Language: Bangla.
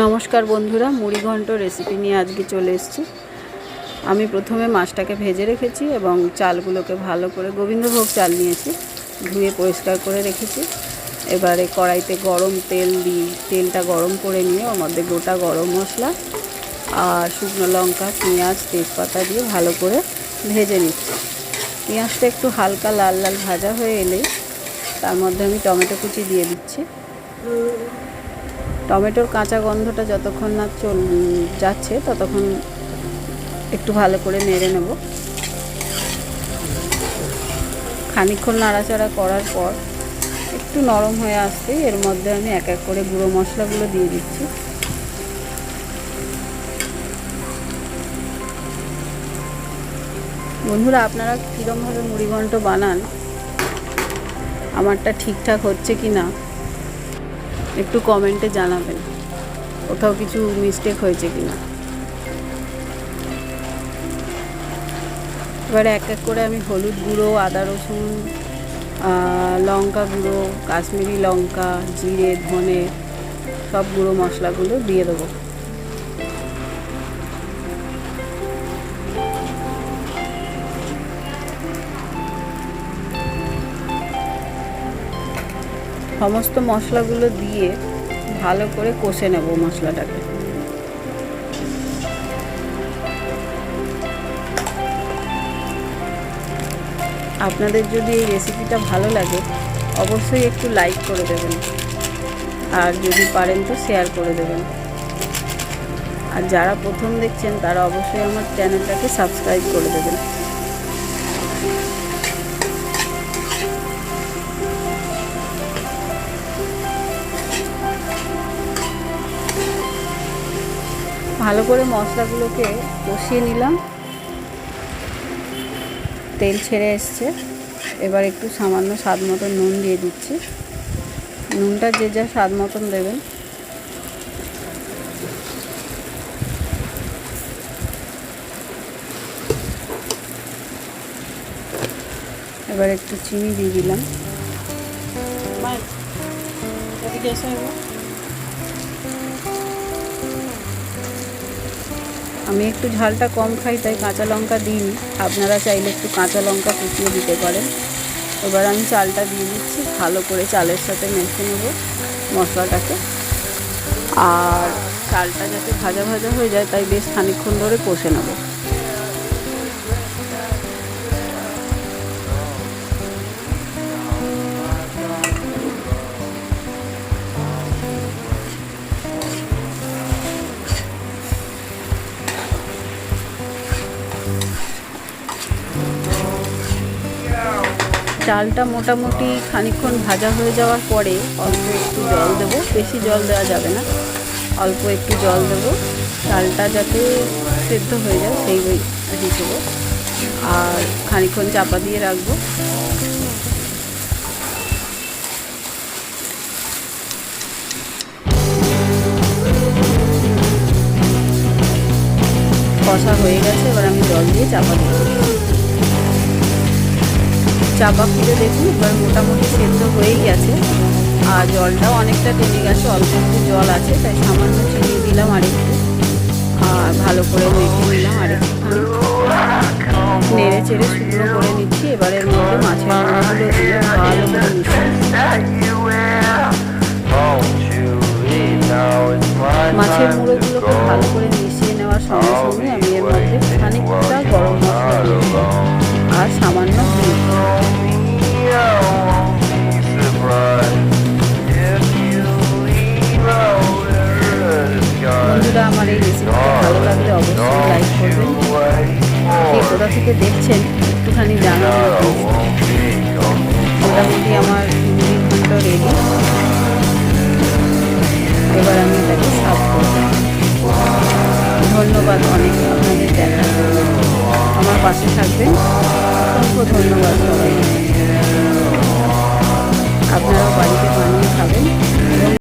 নমস্কার বন্ধুরা, মুড়ি ঘন্ট রেসিপি নিয়ে আজকে চলে এসেছি। আমি প্রথমে মাছটাকে ভেজে রেখেছি এবং চালগুলোকে ভালো করে গোবিন্দভোগ চাল নিয়েছি, ধুয়ে পরিষ্কার করে রেখেছি। এবারে কড়াইতে গরম তেল দিই তেলটা গরম করে নিয়ে ওর মধ্যে গোটা গরম মশলা আর শুকনো লঙ্কা, পেঁয়াজ, তেজপাতা দিয়ে ভালো করে ভেজে নিচ্ছি। পেঁয়াজটা একটু হালকা লাল লাল ভাজা হয়ে এলেই তার মধ্যে আমি টমেটো কুচি দিয়ে দিচ্ছি। টমেটোর কাঁচা গন্ধটা যতক্ষণ না চল, যাচ্ছে ততক্ষণ একটু ভালো করে নেড়ে নেব। খানিক্ষণ নাড়াচাড়া করার পর একটু নরম হয়ে আসতেই এর মধ্যে আমি এক এক করে গুঁড়ো মশলাগুলো দিয়ে দিচ্ছি। বন্ধুরা, আপনারা কীরমভাবে মুড়িঘণ্ট বানান? আমারটা ঠিকঠাক হচ্ছে কি না একটু কমেন্টে জানাবেন। কোথাও কিছু মিস্টেক হয়েছে কি না এবারে এক এক করে আমি হলুদ গুঁড়ো, আদা রসুন লঙ্কা গুঁড়ো, কাশ্মীরি লঙ্কা, জিরে, ধনে, সব গুঁড়ো মশলাগুলো দিয়ে দেবো। সমস্ত মশলাগুলো দিয়ে ভালো করে কষে নেব মশলাটাকে। আপনাদের যদি এই রেসিপিটা ভালো লাগে, অবশ্যই একটু লাইক করে দেবেন। আর যদি পারেন তো শেয়ার করে দেবেন। আর যারা প্রথম দেখছেন, তারা অবশ্যই আমার চ্যানেলটাকে সাবস্ক্রাইব করে দেবেন। ভালো করে মশলাগুলোকে কষিয়ে নিলাম। তেল ছেড়ে এসছে। এবার একটু সামান্য স্বাদ মতন নুন দিয়ে দিচ্ছি। নুনটা যে যা স্বাদ মতন দেবেন। এবার একটু চিনি দিয়ে দিলাম। আমি একটু ঝালটা কম খাই, তাই কাঁচা লঙ্কা দিইনি। আপনারা চাইলে একটু কাঁচা লঙ্কা কুচিয়ে দিতে পারেন। এবার আমি চালটা দিয়ে দিচ্ছি, ভালো করে চালের সাথে মেখে নেব মশলাটাকে। আর চালটা যাতে ভাজা ভাজা হয়ে যায়, তাই বেশ খানিক্ষণ ধরে কষে নেব। চালটা মোটামুটি খানিক্ষণ ভাজা হয়ে যাওয়ার পরে অল্প একটু জল দেবো। বেশি জল দেওয়া যাবে না। অল্প একটু জল দেবো। চালটা যাতে সেদ্ধ হয়ে যায় সেই হিসেবে আর খানিক্ষণ চাপা দিয়ে রাখব। কষা হয়ে গেছে, এবার আমি জল দিয়ে চাপা দেবো। চাপা খুলে দেখুন, এবার মোটামুটি সেদ্ধ হয়েই গেছে। আর জলটাও অনেকটা টেনে গেছে, অল্প একটু জল আছে, তাই সামান্য চিনি দিলাম আরেকটু। আর ভালো করে মেখে নিলাম আরেকটুখানি। নেড়ে চেড়ে শুকনো করে নিচ্ছি এবারের মধ্যে মাছের মুড়োগুলো দিয়ে ভালো করে মাছের মুড়োগুলোকে ভালো করে মিশিয়ে নেওয়ার সঙ্গে সঙ্গে আমার এই রেসিপিটা ভালো লাগলে অবশ্যই লাইক করবেন। কে কোথা থেকে দেখছেন একটুখানি জানাবেন। মোটামুটি আমার মুড়ি ঘন্ট রেডি এবার আমি এটাকে সাফ করব। ধন্যবাদ অনেক আপনাদের দেখার আমার পাশে থাকবেন। অসংখ্য ধন্যবাদ সবাই আপনারাও বাড়িতে বানিয়ে খাবেন।